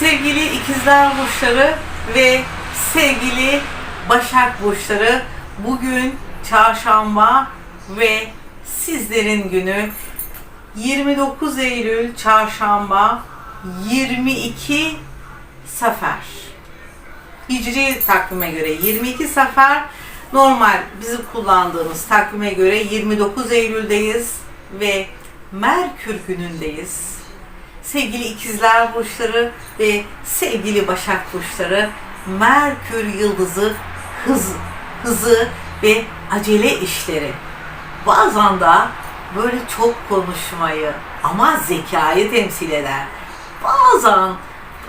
Sevgili ikizler burçları ve sevgili Başak burçları bugün çarşamba ve sizlerin günü 29 Eylül çarşamba 22 Safer. Hicri takvime göre 22 Safer normal bizim kullandığımız takvime göre 29 Eylül'deyiz ve Merkür günündeyiz. Sevgili ikizler burçları ve sevgili Başak burçları Merkür yıldızı hız, hızı ve acele işleri. Bazen de böyle çok konuşmayı ama zekayı temsil eder. Bazen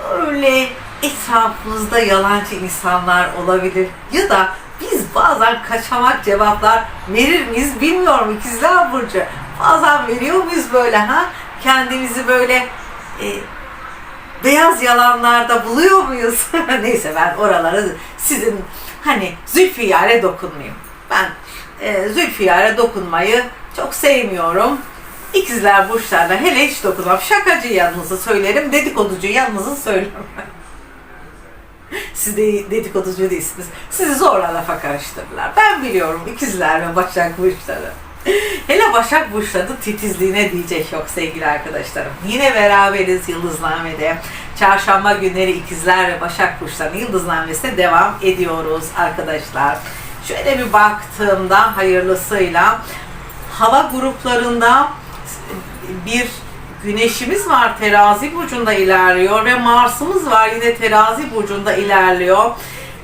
böyle etrafımızda yalancı insanlar olabilir ya da biz bazen kaçamak cevaplar verir miyiz bilmiyorum ikizler burcu. Bazen veriyor muyuz böyle ha? Kendimizi böyle e, beyaz yalanlarda buluyor muyuz? Neyse ben oraları sizin hani Zülfiyar'e dokunmayayım. Ben e, Zülfiyar'e dokunmayı çok sevmiyorum. İkizler burçlarına hele hiç dokunmam. Şakacı yanınızı söylerim, dedikoducu yanınızı söylemem. Siz de dedikoducu değilsiniz. Sizi zorla lafa karıştırırlar. Ben biliyorum ikizler ve başak burçları. Hele Başak Burçları'nın titizliğine diyecek yok sevgili arkadaşlarım. Yine beraberiz Yıldızname'de. Çarşamba günleri ikizler ve Başak Burçları'nın Yıldıznamesi'ne devam ediyoruz arkadaşlar. Şöyle bir baktığımda hayırlısıyla hava gruplarında bir güneşimiz var terazi burcunda ilerliyor ve Mars'ımız var yine terazi burcunda ilerliyor.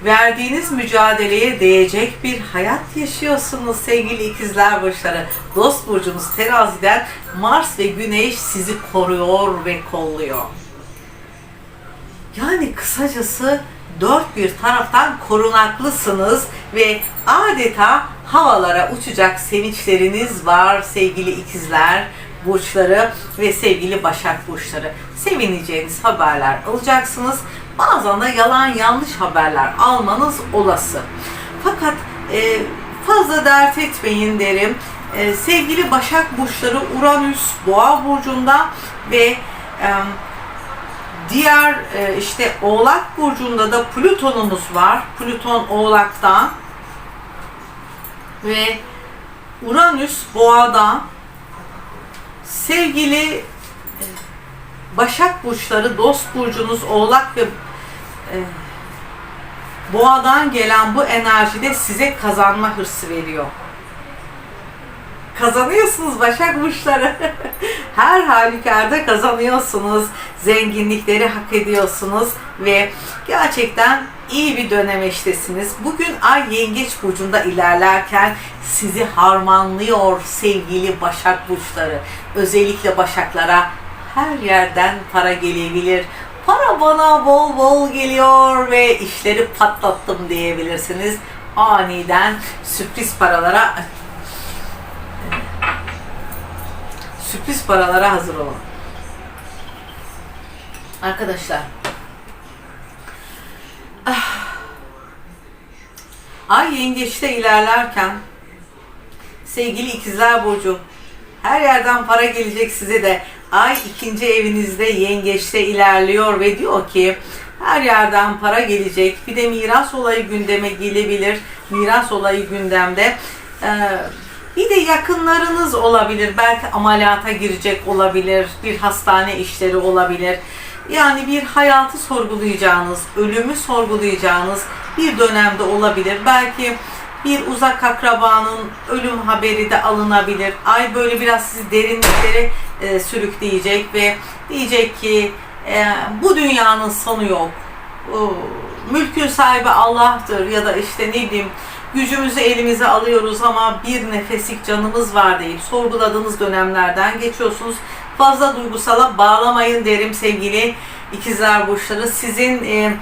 Verdiğiniz mücadeleye değecek bir hayat yaşıyorsunuz sevgili ikizler burçları. Dost burcunuz teraziden Mars ve Güneş sizi koruyor ve kolluyor. Yani kısacası dört bir taraftan korunaklısınız ve adeta havalara uçacak sevinçleriniz var sevgili ikizler burçları ve sevgili başak burçları. Sevineceğiniz haberler alacaksınız. Bazen de yalan yanlış haberler almanız olası. Fakat e, fazla dert etmeyin derim. E, sevgili başak burçları Uranüs boğa burcunda ve e, Diğer e, işte Oğlak Burcu'nda da Plüton'umuz var. Plüton Oğlak'ta. Ve Uranüs Boğa'da. Sevgili e, Başak Burçları, Dost Burcunuz Oğlak ve Boğa'dan gelen bu enerjide size kazanma hırsı veriyor kazanıyorsunuz Başak Burçları. Her halükarda kazanıyorsunuz. Zenginlikleri hak ediyorsunuz ve gerçekten iyi bir dönemeçtesiniz. Bugün Ay Yengeç Burcu'nda ilerlerken sizi harmanlıyor sevgili Başak Burçları. Özellikle Başaklara her yerden para gelebilir. Para bana bol bol geliyor ve işleri patlattım diyebilirsiniz. Aniden sürpriz paralara sürpriz paralara hazır olun. Arkadaşlar. Ah. Ay yengeçte ilerlerken sevgili ikizler burcu her yerden para gelecek size de ay ikinci evinizde yengeçte ilerliyor ve diyor ki her yerden para gelecek. Bir de miras olayı gündeme gelebilir. Miras olayı gündemde. Ee, bir de yakınlarınız olabilir. Belki ameliyata girecek olabilir. Bir hastane işleri olabilir. Yani bir hayatı sorgulayacağınız, ölümü sorgulayacağınız bir dönemde olabilir. Belki bir uzak akrabanın ölüm haberi de alınabilir. Ay böyle biraz sizi derinliklere e, sürükleyecek ve diyecek ki e, bu dünyanın sonu yok. O, mülkün sahibi Allah'tır ya da işte ne bileyim gücümüzü elimize alıyoruz ama bir nefeslik canımız var deyip sorguladığınız dönemlerden geçiyorsunuz. Fazla duygusala bağlamayın derim sevgili ikizler burçları. Sizin e,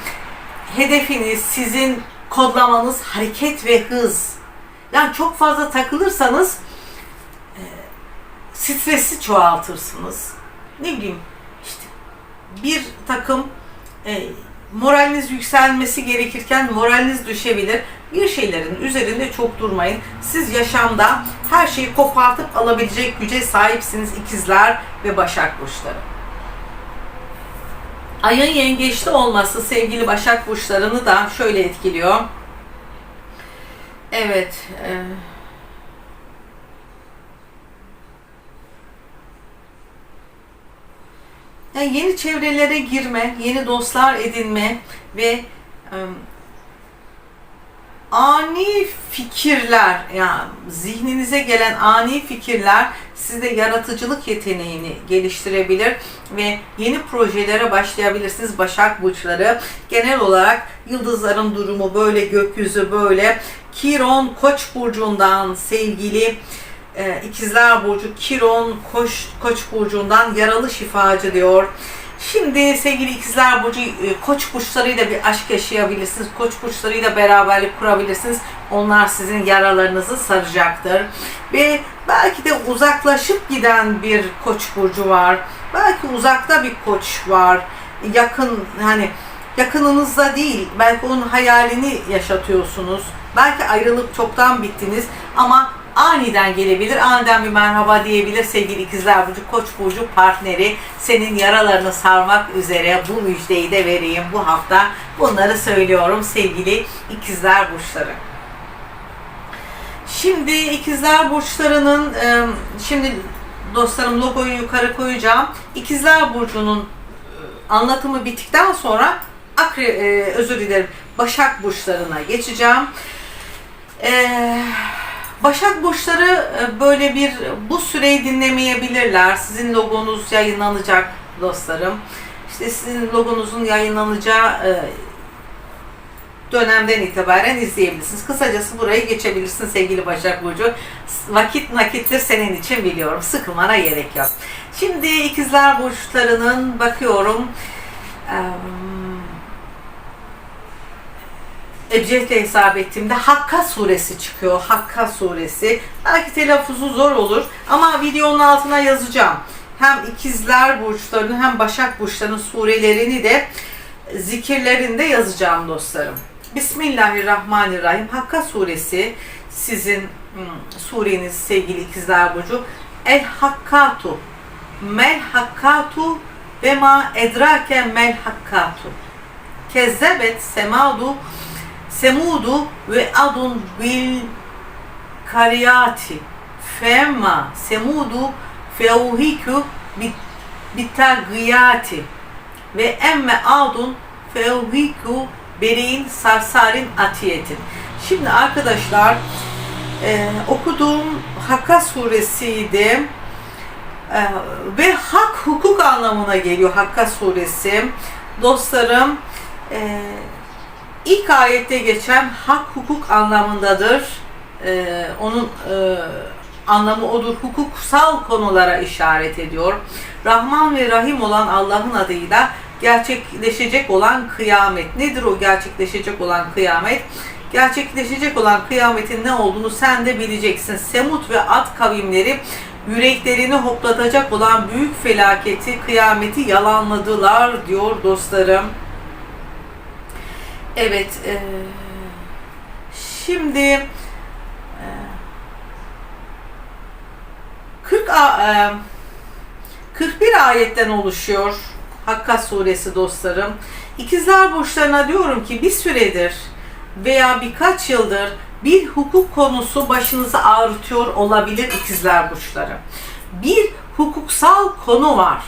hedefiniz, sizin kodlamanız hareket ve hız. Yani çok fazla takılırsanız e, stresi çoğaltırsınız. Ne bileyim işte bir takım e, moraliniz yükselmesi gerekirken moraliniz düşebilir. Bir şeylerin üzerinde çok durmayın. Siz yaşamda her şeyi kopartıp alabilecek güce sahipsiniz ikizler ve başak burçları. Ayın yengeçte olması sevgili Başak burçlarını da şöyle etkiliyor. Evet. E, yani yeni çevrelere girme, yeni dostlar edinme ve e, ani fikirler, yani zihninize gelen ani fikirler sizde yaratıcılık yeteneğini geliştirebilir ve yeni projelere başlayabilirsiniz Başak Burçları. Genel olarak yıldızların durumu böyle, gökyüzü böyle. Kiron Koç burcundan sevgili e, İkizler Burcu Kiron Koç, Koç burcundan yaralı şifacı diyor. Şimdi sevgili ikizler burcu e, koç burçlarıyla bir aşk yaşayabilirsiniz. Koç burçlarıyla beraberlik kurabilirsiniz. Onlar sizin yaralarınızı saracaktır. Ve belki de uzaklaşıp giden bir koç burcu var. Belki uzakta bir koç var. Yakın hani yakınınızda değil. Belki onun hayalini yaşatıyorsunuz. Belki ayrılıp çoktan bittiniz ama aniden gelebilir, aniden bir merhaba diyebilir sevgili ikizler burcu, koç burcu partneri senin yaralarını sarmak üzere bu müjdeyi de vereyim bu hafta. Bunları söylüyorum sevgili ikizler burçları. Şimdi ikizler burçlarının e, şimdi dostlarım logoyu yukarı koyacağım. İkizler burcunun e, anlatımı bittikten sonra akre, e, özür dilerim Başak burçlarına geçeceğim. Eee Başak burçları e, böyle bir bu süreyi dinlemeyebilirler. Sizin logonuz yayınlanacak dostlarım. İşte sizin logonuzun yayınlanacağı e, dönemden itibaren izleyebilirsiniz. Kısacası burayı geçebilirsin sevgili Başak Burcu. Vakit nakittir senin için biliyorum. Sıkılmana gerek yok. Şimdi ikizler burçlarının bakıyorum. Ebced'le hesap ettiğimde Hakka suresi çıkıyor. Hakka suresi. Belki telaffuzu zor olur ama videonun altına yazacağım. Hem ikizler burçlarının hem başak burçlarının surelerini de zikirlerinde yazacağım dostlarım. Bismillahirrahmanirrahim. Hakka suresi sizin hmm, sureniz sevgili ikizler burcu. El Hakkatu. Mel Hakkatu ve ma edrake mel Hakkatu. Kezzebet semadu Semudu ve adun bil kariyati femma semudu feuhiku bitagiyati ve emme adun feuhiku bereyin sarsarin atiyetin. Şimdi arkadaşlar e, okuduğum Hakka suresiydi e, ve hak hukuk anlamına geliyor Hakka suresi. Dostlarım e, İlk ayette geçen hak hukuk anlamındadır. Ee, onun e, anlamı odur. Hukuksal konulara işaret ediyor. Rahman ve Rahim olan Allah'ın adıyla gerçekleşecek olan kıyamet. Nedir o gerçekleşecek olan kıyamet? Gerçekleşecek olan kıyametin ne olduğunu sen de bileceksin. Semut ve Ad kavimleri yüreklerini hoplatacak olan büyük felaketi, kıyameti yalanladılar diyor dostlarım. Evet. E, şimdi e, 40 a, e, 41 ayetten oluşuyor Hakka suresi dostlarım. İkizler burçlarına diyorum ki bir süredir veya birkaç yıldır bir hukuk konusu başınızı ağrıtıyor olabilir ikizler burçları. Bir hukuksal konu var.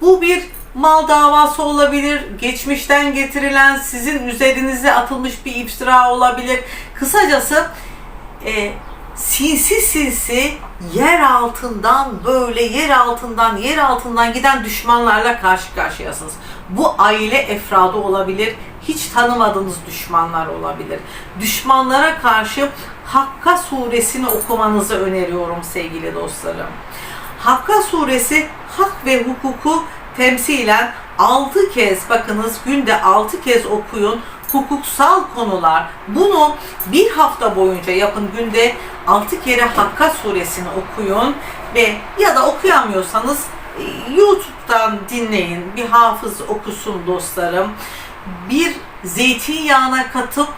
Bu bir mal davası olabilir, geçmişten getirilen sizin üzerinize atılmış bir iftira olabilir. Kısacası e, sinsi sinsi yer altından böyle yer altından yer altından giden düşmanlarla karşı karşıyasınız. Bu aile efradı olabilir, hiç tanımadığınız düşmanlar olabilir. Düşmanlara karşı Hakka suresini okumanızı öneriyorum sevgili dostlarım. Hakka suresi hak ve hukuku temsilen 6 kez bakınız günde 6 kez okuyun hukuksal konular. Bunu bir hafta boyunca yapın. Günde 6 kere Hakka suresini okuyun ve ya da okuyamıyorsanız e, YouTube'dan dinleyin. Bir hafız okusun dostlarım. Bir zeytinyağına katıp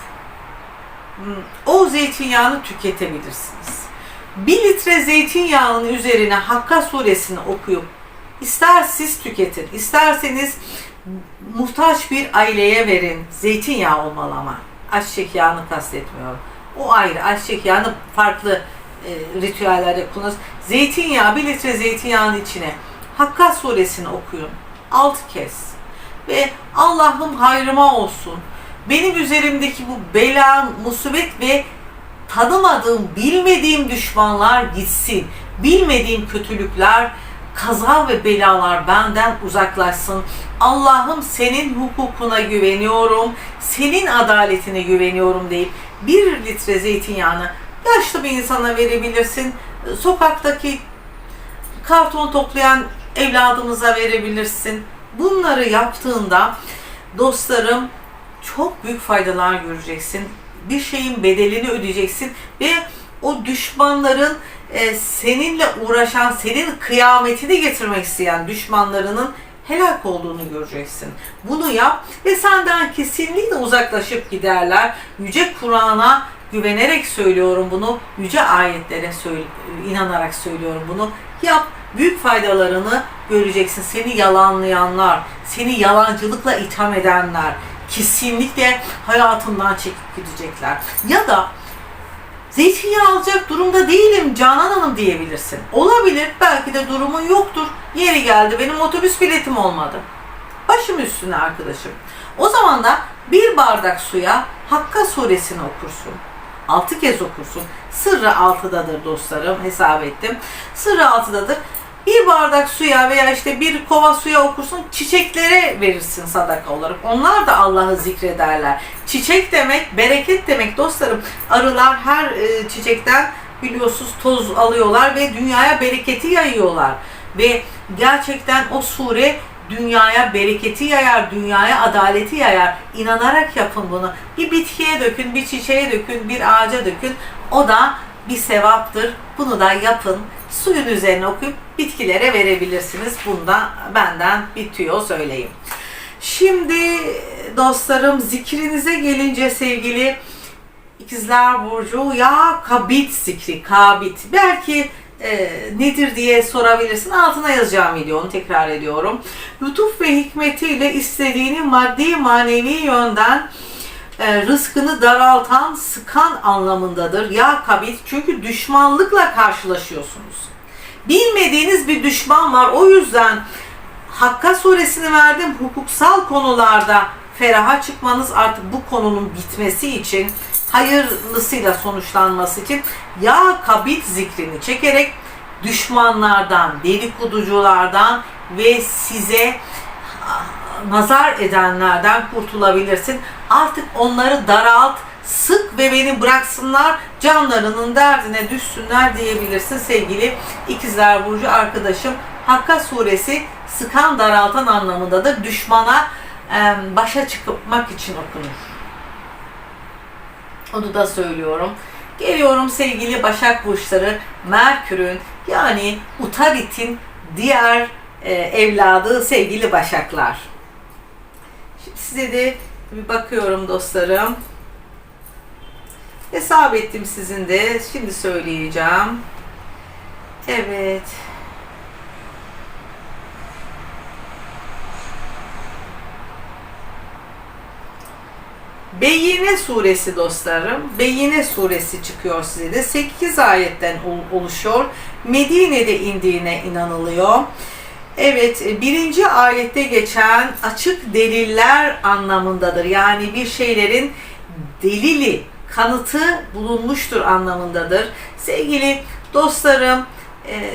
hmm, o zeytinyağını tüketebilirsiniz. Bir litre zeytinyağının üzerine Hakka suresini okuyup İster siz tüketin, isterseniz muhtaç bir aileye verin. Zeytinyağı olmalı ama. Ayçiçek yağını kastetmiyorum. O ayrı. Ayçiçek yağını farklı e, ritüellerde kullanırız. Zeytinyağı, bir litre zeytinyağının içine Hakka suresini okuyun. Altı kez. Ve Allah'ım hayrıma olsun. Benim üzerimdeki bu bela, musibet ve tanımadığım, bilmediğim düşmanlar gitsin. Bilmediğim kötülükler, kaza ve belalar benden uzaklaşsın. Allah'ım senin hukukuna güveniyorum, senin adaletine güveniyorum deyip bir litre zeytinyağını yaşlı bir insana verebilirsin. Sokaktaki karton toplayan evladımıza verebilirsin. Bunları yaptığında dostlarım çok büyük faydalar göreceksin. Bir şeyin bedelini ödeyeceksin ve o düşmanların e, seninle uğraşan, senin kıyametini getirmek isteyen düşmanlarının helak olduğunu göreceksin. Bunu yap ve senden kesinlikle uzaklaşıp giderler. Yüce Kur'an'a güvenerek söylüyorum bunu. Yüce ayetlere söyle, inanarak söylüyorum bunu. Yap büyük faydalarını göreceksin. Seni yalanlayanlar, seni yalancılıkla itham edenler kesinlikle hayatından çekip gidecekler. Ya da zeytinyağı alacak durumda değilim Canan Hanım diyebilirsin. Olabilir. Belki de durumun yoktur. Yeri geldi benim otobüs biletim olmadı. Başım üstüne arkadaşım. O zaman da bir bardak suya Hakka suresini okursun. Altı kez okursun. Sırrı altıdadır dostlarım. Hesap ettim. Sırrı altıdadır. Bir bardak suya veya işte bir kova suya okursun, çiçeklere verirsin sadaka olarak. Onlar da Allah'ı zikrederler. Çiçek demek, bereket demek dostlarım. Arılar her e, çiçekten biliyorsunuz toz alıyorlar ve dünyaya bereketi yayıyorlar. Ve gerçekten o sure dünyaya bereketi yayar, dünyaya adaleti yayar. İnanarak yapın bunu. Bir bitkiye dökün, bir çiçeğe dökün, bir ağaca dökün. O da bir sevaptır. Bunu da yapın. Suyun üzerine okuyup bitkilere verebilirsiniz. Bunda benden bitiyor söyleyeyim. Şimdi dostlarım zikrinize gelince sevgili İkizler Burcu ya kabit zikri, kabit. Belki e, nedir diye sorabilirsin. Altına yazacağım videonu tekrar ediyorum. Lütuf ve hikmetiyle istediğini maddi manevi yönden e, rızkını daraltan, sıkan anlamındadır. Ya kabit çünkü düşmanlıkla karşılaşıyorsunuz. Bilmediğiniz bir düşman var. O yüzden Hakka suresini verdim. Hukuksal konularda feraha çıkmanız artık bu konunun bitmesi için hayırlısıyla sonuçlanması için ya kabit zikrini çekerek düşmanlardan, dedikoduculardan ve size nazar edenlerden kurtulabilirsin. Artık onları daralt, sık ve beni bıraksınlar, canlarının derdine düşsünler diyebilirsin sevgili İkizler Burcu arkadaşım. Hakka suresi sıkan daraltan anlamındadır. Düşmana başa çıkmak için okunur. Onu da söylüyorum. Geliyorum sevgili Başak Burçları, Merkür'ün yani Utarit'in diğer e, evladı sevgili Başaklar. Şimdi size de bir bakıyorum dostlarım. Hesap ettim sizin de. Şimdi söyleyeceğim. Evet. Beyyine suresi dostlarım. Beyyine suresi çıkıyor size de. 8 ayetten oluşuyor. Medine'de indiğine inanılıyor. Evet, birinci ayette geçen açık deliller anlamındadır. Yani bir şeylerin delili, kanıtı bulunmuştur anlamındadır. Sevgili dostlarım, e,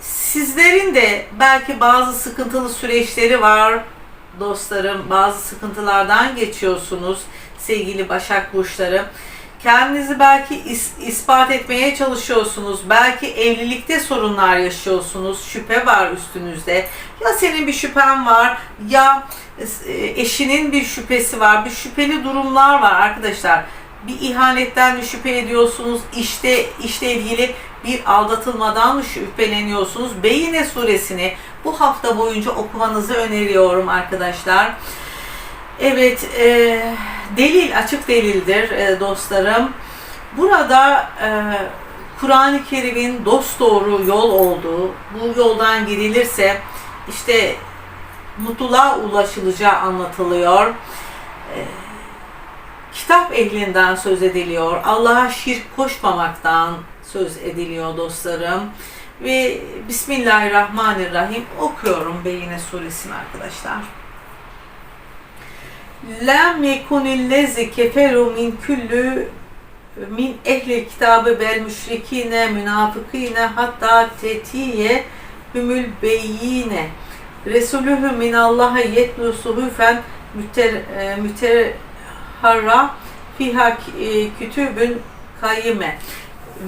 sizlerin de belki bazı sıkıntılı süreçleri var dostlarım. Bazı sıkıntılardan geçiyorsunuz sevgili Başak Burçları. Kendinizi belki is, ispat etmeye çalışıyorsunuz. Belki evlilikte sorunlar yaşıyorsunuz. Şüphe var üstünüzde. Ya senin bir şüphen var ya e, eşinin bir şüphesi var. Bir şüpheli durumlar var arkadaşlar. Bir ihanetten mi şüphe ediyorsunuz? İşte işle ilgili bir aldatılmadan mı şüpheleniyorsunuz? Beyine suresini bu hafta boyunca okumanızı öneriyorum arkadaşlar. Evet, e, delil açık delildir e, dostlarım. Burada e, Kur'an-ı Kerim'in dost doğru yol olduğu, bu yoldan gidilirse işte mutluluğa ulaşılacağı anlatılıyor. Ee, kitap ehlinden söz ediliyor. Allah'a şirk koşmamaktan söz ediliyor dostlarım. Ve Bismillahirrahmanirrahim okuyorum Beyine suresini arkadaşlar. Lem yekunillezi keferu min küllü min ehli kitabı bel müşrikine münafıkine hatta tetiye hümül beyyine. Resulühü minallaha yetlu suhufen müter, e, müteharra fiha e, kütübün kayyime.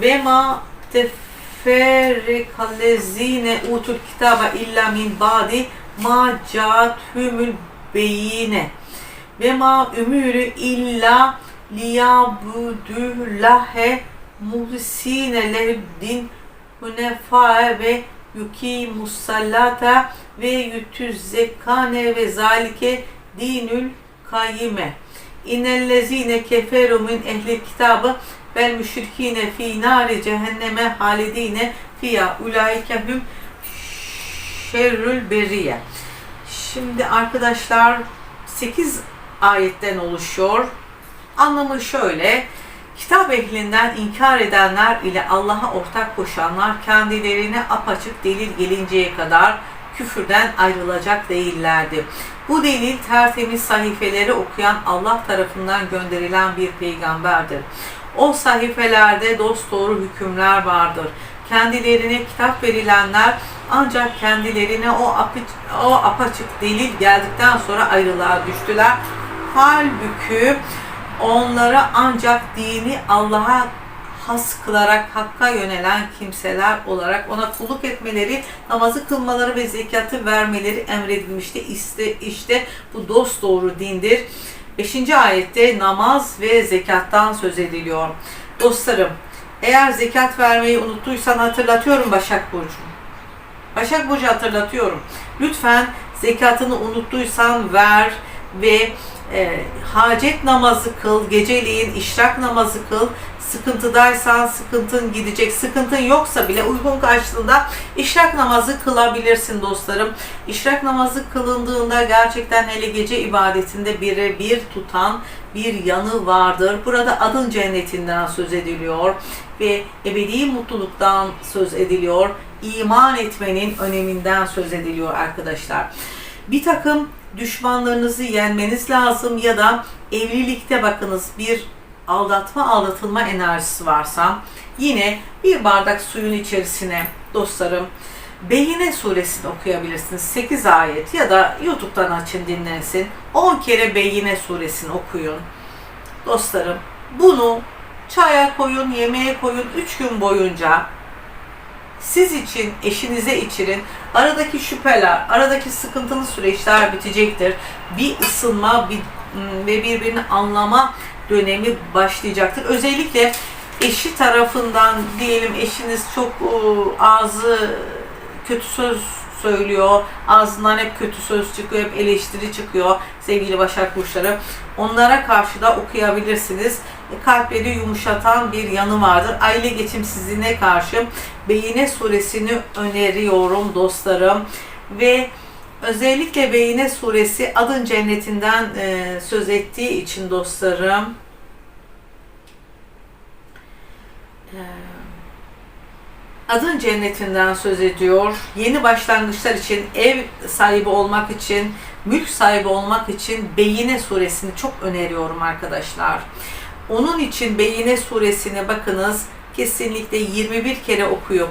Ve ma teferrikallezine utul kitaba illa min badi ma cathümül beyine ve ma ümürü illa liyabudüllahe muhsine lehuddin hunefa ve yukimussallata ve yutüzzekane ve zalike dinül kayyime. İnnellezine keferu min ehli kitabı bel müşrikine fi nari cehenneme halidine fiyya ulaike hum şerrül beriye. Şimdi arkadaşlar 8 ayetten oluşuyor. Anlamı şöyle. Kitap ehlinden inkar edenler ile Allah'a ortak koşanlar kendilerine apaçık delil gelinceye kadar küfürden ayrılacak değillerdi. Bu delil tertemiz sahifeleri okuyan Allah tarafından gönderilen bir peygamberdir. O sahifelerde dosdoğru hükümler vardır. Kendilerine kitap verilenler ancak kendilerine o apaçık delil geldikten sonra ayrılığa düştüler. Halbuki onlara ancak dini Allah'a has kılarak hakka yönelen kimseler olarak ona kulluk etmeleri, namazı kılmaları ve zekatı vermeleri emredilmişti. İşte, işte bu dost doğru dindir. 5. ayette namaz ve zekattan söz ediliyor. Dostlarım, eğer zekat vermeyi unuttuysan hatırlatıyorum Başak Burcu. Başak Burcu hatırlatıyorum. Lütfen zekatını unuttuysan ver ve e, hacet namazı kıl, geceliğin işrak namazı kıl, sıkıntıdaysan sıkıntın gidecek, sıkıntın yoksa bile uygun karşılığında işrak namazı kılabilirsin dostlarım. İşrak namazı kılındığında gerçekten hele gece ibadetinde bire bir tutan bir yanı vardır. Burada adın cennetinden söz ediliyor ve ebedi mutluluktan söz ediliyor. İman etmenin öneminden söz ediliyor arkadaşlar. Bir takım düşmanlarınızı yenmeniz lazım ya da evlilikte bakınız bir aldatma aldatılma enerjisi varsa yine bir bardak suyun içerisine dostlarım Beyine suresini okuyabilirsiniz. 8 ayet ya da YouTube'dan açın dinlensin. 10 kere Beyine suresini okuyun. Dostlarım bunu çaya koyun, yemeğe koyun 3 gün boyunca siz için, eşinize içirin. Aradaki şüpheler, aradaki sıkıntılı süreçler bitecektir. Bir ısınma bir, ve birbirini anlama dönemi başlayacaktır. Özellikle eşi tarafından diyelim eşiniz çok ağzı kötü söz söylüyor. Ağzından hep kötü söz çıkıyor, hep eleştiri çıkıyor sevgili Başak Burçları. Onlara karşı da okuyabilirsiniz. Kalpleri yumuşatan bir yanı vardır. Aile geçimsizliğine karşı Beyine suresini öneriyorum dostlarım. Ve özellikle Beyine suresi adın cennetinden e, söz ettiği için dostlarım. E, adın cennetinden söz ediyor. Yeni başlangıçlar için, ev sahibi olmak için, mülk sahibi olmak için Beyine suresini çok öneriyorum arkadaşlar. Onun için Beyine suresine bakınız kesinlikle 21 kere okuyup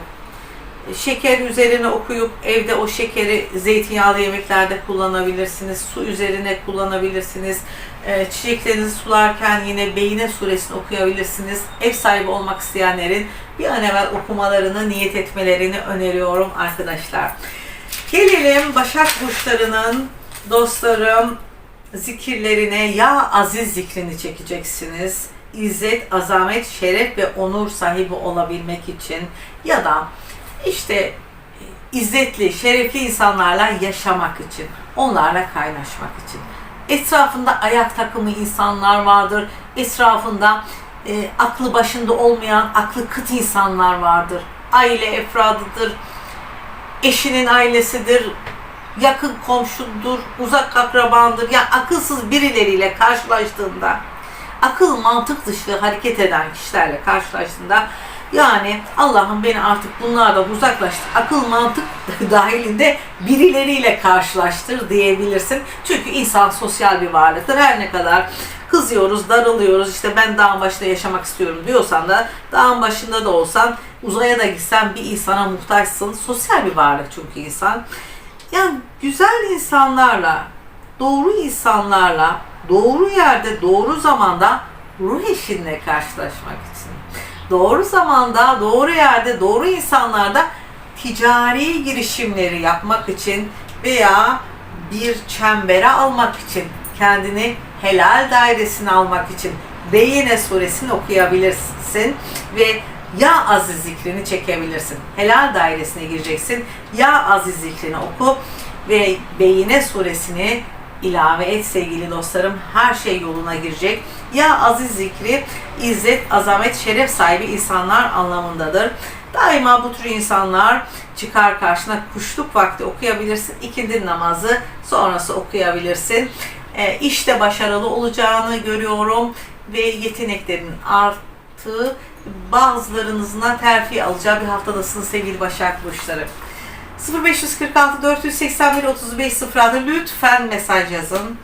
şeker üzerine okuyup evde o şekeri zeytinyağlı yemeklerde kullanabilirsiniz. Su üzerine kullanabilirsiniz. Ee, çiçeklerinizi sularken yine Beyine suresini okuyabilirsiniz. Ev sahibi olmak isteyenlerin bir an evvel okumalarını, niyet etmelerini öneriyorum arkadaşlar. Gelelim Başak Burçlarının dostlarım zikirlerine ya aziz zikrini çekeceksiniz. İzzet, azamet, şeref ve onur sahibi olabilmek için ya da işte izzetli, şerefli insanlarla yaşamak için, onlarla kaynaşmak için. Etrafında ayak takımı insanlar vardır. Etrafında e, aklı başında olmayan, aklı kıt insanlar vardır. Aile efradıdır, eşinin ailesidir, yakın komşudur, uzak akrabandır. Ya akılsız birileriyle karşılaştığında, akıl mantık dışı hareket eden kişilerle karşılaştığında yani Allah'ım beni artık bunlardan uzaklaştır. Akıl mantık dahilinde birileriyle karşılaştır diyebilirsin. Çünkü insan sosyal bir varlıktır. Her ne kadar kızıyoruz, darılıyoruz, işte ben dağın başında yaşamak istiyorum diyorsan da dağın başında da olsan, uzaya da gitsen bir insana muhtaçsın. Sosyal bir varlık çünkü insan. Yani güzel insanlarla, doğru insanlarla, doğru yerde, doğru zamanda ruh eşinle karşılaşmak için. Doğru zamanda, doğru yerde, doğru insanlarda ticari girişimleri yapmak için veya bir çembere almak için, kendini helal dairesine almak için Beyyine suresini okuyabilirsin ve ya aziz zikrini çekebilirsin. Helal dairesine gireceksin. Ya aziz zikrini oku ve Beyyine suresini ilave et sevgili dostlarım. Her şey yoluna girecek. Ya aziz zikri, izzet, azamet, şeref sahibi insanlar anlamındadır. Daima bu tür insanlar çıkar karşına kuşluk vakti okuyabilirsin. İkindi namazı sonrası okuyabilirsin. E, işte başarılı olacağını görüyorum ve yeteneklerin arttığı bazılarınızına terfi alacağı bir haftadasınız sevgili Başak Burçları. 0546 481 35 06 lütfen mesaj yazın.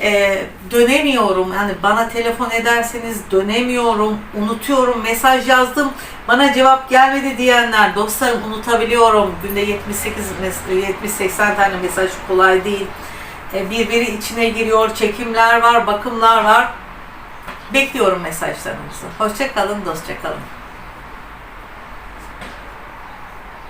Ee, dönemiyorum. Yani bana telefon ederseniz dönemiyorum. Unutuyorum. Mesaj yazdım. Bana cevap gelmedi diyenler dostlarım unutabiliyorum. Günde 78 70-80 tane mesaj kolay değil. Ee, birbiri içine giriyor. Çekimler var bakımlar var. Bekliyorum mesajlarınızı. Hoşça kalın dostça kalın